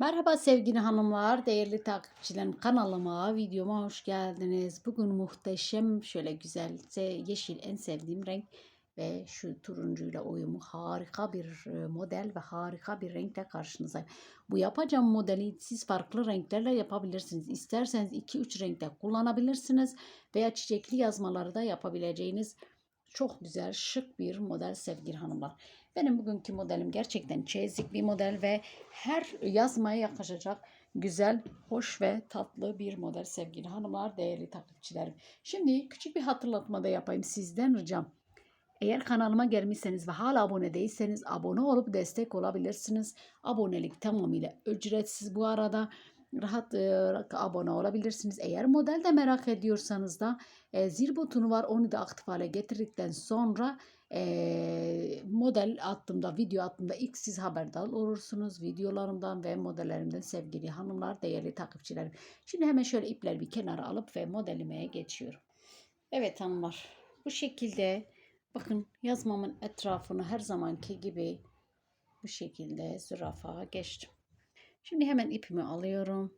Merhaba sevgili hanımlar, değerli takipçilerim kanalıma, videoma hoş geldiniz. Bugün muhteşem, şöyle güzelse yeşil en sevdiğim renk ve şu turuncuyla uyumu harika bir e, model ve harika bir renkle karşınızdayım. Bu yapacağım modeli siz farklı renklerle yapabilirsiniz. İsterseniz 2-3 renkte kullanabilirsiniz veya çiçekli yazmaları da yapabileceğiniz çok güzel, şık bir model sevgili hanımlar. Benim bugünkü modelim gerçekten çeyizlik bir model ve her yazmaya yakışacak güzel, hoş ve tatlı bir model sevgili hanımlar, değerli takipçilerim. Şimdi küçük bir hatırlatma da yapayım sizden ricam. Eğer kanalıma gelmişseniz ve hala abone değilseniz abone olup destek olabilirsiniz. Abonelik tamamıyla ücretsiz bu arada rahat e, abone olabilirsiniz. Eğer model de merak ediyorsanız da e, zil butonu var. Onu da aktif hale getirdikten sonra e, model attığımda, video attığımda ilk siz haberdar olursunuz. Videolarımdan ve modellerimden sevgili hanımlar, değerli takipçilerim. Şimdi hemen şöyle ipleri bir kenara alıp ve modelime geçiyorum. Evet hanımlar bu şekilde bakın yazmamın etrafını her zamanki gibi bu şekilde zürafa geçtim. Şimdi hemen ipimi alıyorum.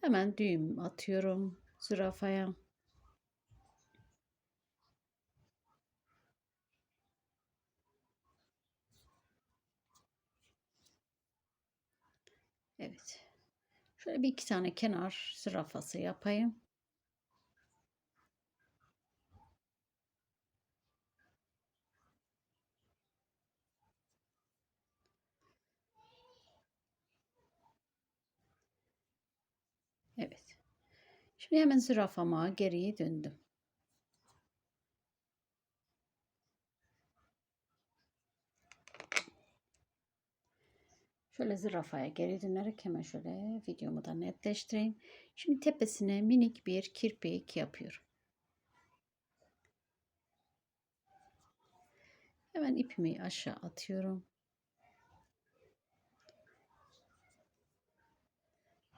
Hemen düğüm atıyorum zürafaya. Evet. Şöyle bir iki tane kenar zürafası yapayım. Evet. Şimdi hemen zürafama geriye döndüm. Şöyle zürafaya geri dönerek hemen şöyle videomu da netleştireyim. Şimdi tepesine minik bir kirpik yapıyorum. Hemen ipimi aşağı atıyorum.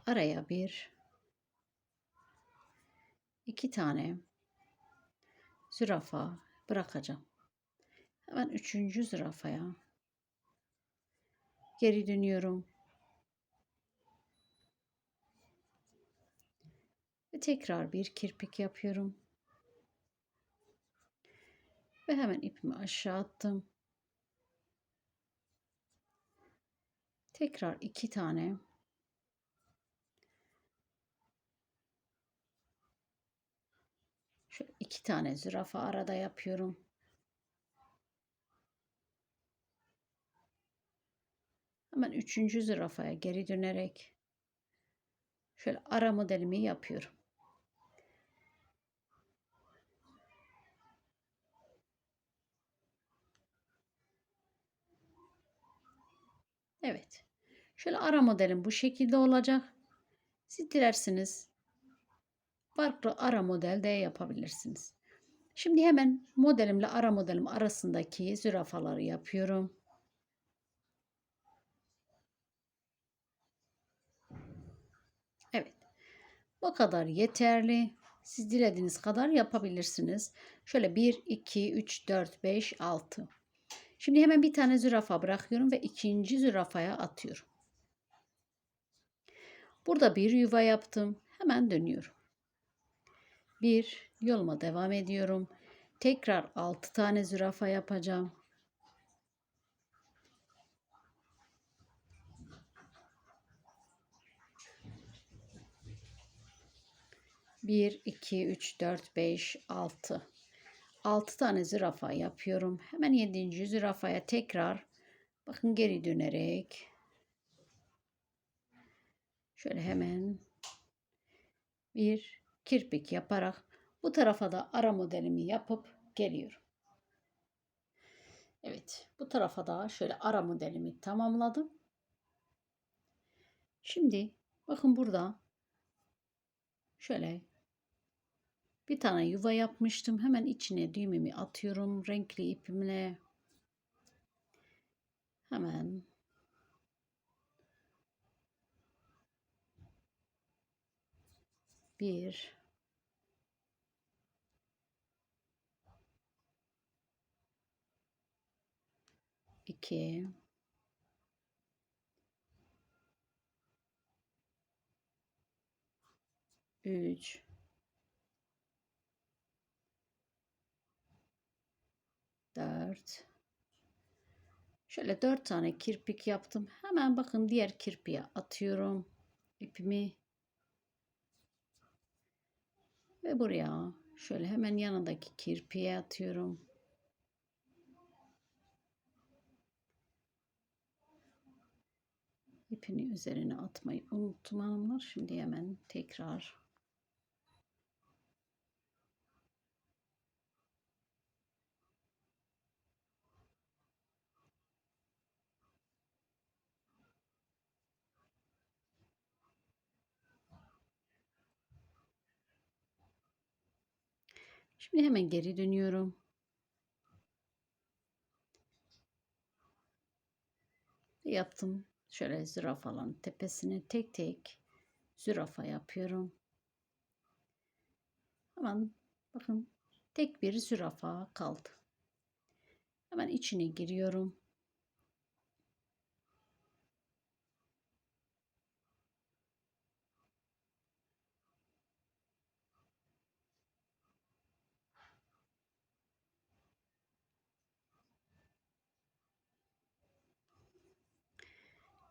Araya bir iki tane zürafa bırakacağım. Hemen üçüncü zürafaya geri dönüyorum. Ve tekrar bir kirpik yapıyorum. Ve hemen ipimi aşağı attım. Tekrar iki tane Şöyle iki tane zürafa arada yapıyorum. Hemen üçüncü zürafaya geri dönerek şöyle ara modelimi yapıyorum. Evet. Şöyle ara modelim bu şekilde olacak. Siz dilersiniz farklı ara model de yapabilirsiniz. Şimdi hemen modelimle ara modelim arasındaki zürafaları yapıyorum. Evet. Bu kadar yeterli. Siz dilediğiniz kadar yapabilirsiniz. Şöyle 1, 2, 3, 4, 5, 6. Şimdi hemen bir tane zürafa bırakıyorum ve ikinci zürafaya atıyorum. Burada bir yuva yaptım. Hemen dönüyorum. Bir yoluma devam ediyorum. Tekrar 6 tane zürafa yapacağım. Bir, iki, üç, dört, beş, altı. Altı tane zürafa yapıyorum. Hemen yedinci zürafaya tekrar bakın geri dönerek şöyle hemen bir kirpik yaparak bu tarafa da ara modelimi yapıp geliyorum. Evet bu tarafa da şöyle ara modelimi tamamladım. Şimdi bakın burada şöyle bir tane yuva yapmıştım. Hemen içine düğümümü atıyorum renkli ipimle. Hemen bir 2 3 4 Şöyle 4 tane kirpik yaptım. Hemen bakın diğer kirpiğe atıyorum ipimi. Ve buraya şöyle hemen yanındaki kirpiğe atıyorum. İpini üzerine atmayı unuttum hanımlar. Şimdi hemen tekrar Şimdi hemen geri dönüyorum. Yaptım. Şöyle zürafaların tepesine tek tek zürafa yapıyorum. Hemen bakın tek bir zürafa kaldı. Hemen içine giriyorum.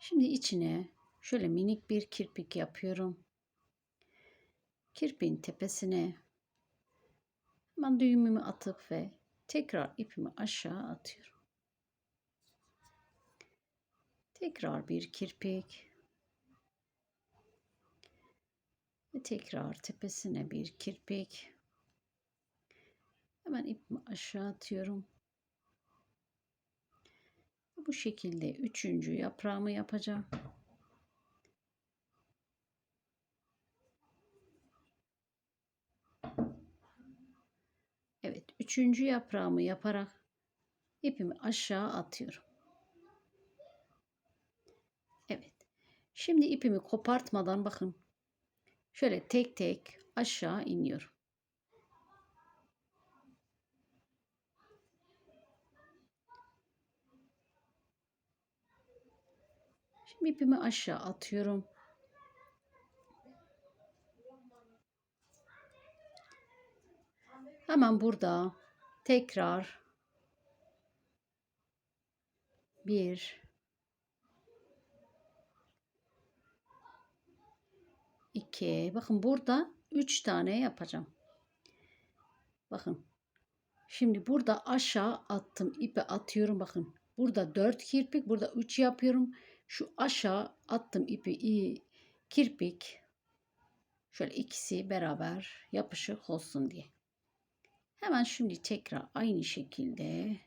Şimdi içine şöyle minik bir kirpik yapıyorum. Kirpiğin tepesine hemen düğümümü atıp ve tekrar ipimi aşağı atıyorum. Tekrar bir kirpik. Ve tekrar tepesine bir kirpik. Hemen ipimi aşağı atıyorum. Bu şekilde üçüncü yaprağımı yapacağım. Evet, üçüncü yaprağımı yaparak ipimi aşağı atıyorum. Evet. Şimdi ipimi kopartmadan bakın. Şöyle tek tek aşağı iniyorum. Şimdi ipimi aşağı atıyorum. Hemen burada tekrar bir iki. Bakın burada üç tane yapacağım. Bakın. Şimdi burada aşağı attım ipi atıyorum. Bakın. Burada dört kirpik burada üç yapıyorum şu aşağı attım ipi iyi kirpik şöyle ikisi beraber yapışık olsun diye. Hemen şimdi tekrar aynı şekilde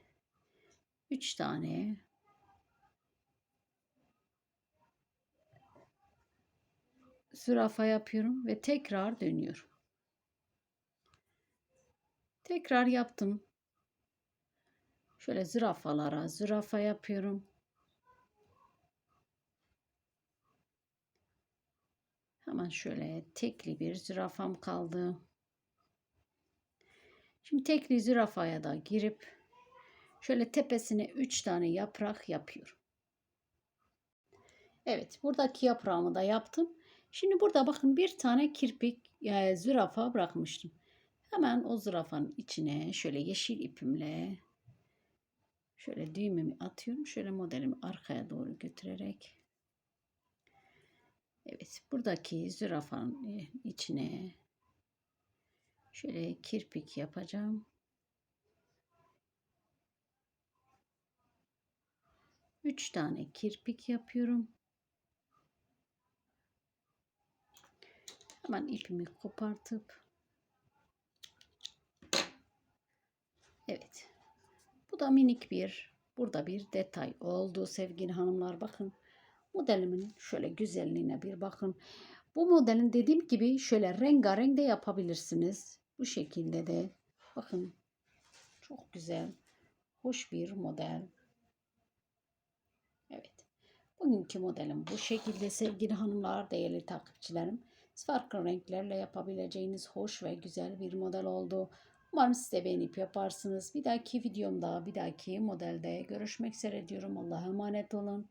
3 tane zürafa yapıyorum ve tekrar dönüyorum. Tekrar yaptım. Şöyle zürafalara zürafa yapıyorum. Hemen şöyle tekli bir zürafam kaldı. Şimdi tekli zürafaya da girip şöyle tepesine 3 tane yaprak yapıyorum. Evet buradaki yaprağımı da yaptım. Şimdi burada bakın bir tane kirpik yani zürafa bırakmıştım. Hemen o zürafanın içine şöyle yeşil ipimle şöyle düğümümü atıyorum. Şöyle modelimi arkaya doğru götürerek Evet buradaki zürafanın e, içine şöyle kirpik yapacağım. Üç tane kirpik yapıyorum. Hemen ipimi kopartıp Evet. Bu da minik bir burada bir detay oldu sevgili hanımlar bakın. Modelimin şöyle güzelliğine bir bakın. Bu modelin dediğim gibi şöyle rengarenk de yapabilirsiniz. Bu şekilde de bakın çok güzel hoş bir model. Evet. Bugünkü modelim bu şekilde sevgili hanımlar, değerli takipçilerim. Farklı renklerle yapabileceğiniz hoş ve güzel bir model oldu. Umarım siz de beğenip yaparsınız. Bir dahaki videomda, bir dahaki modelde görüşmek üzere diyorum. Allah'a emanet olun.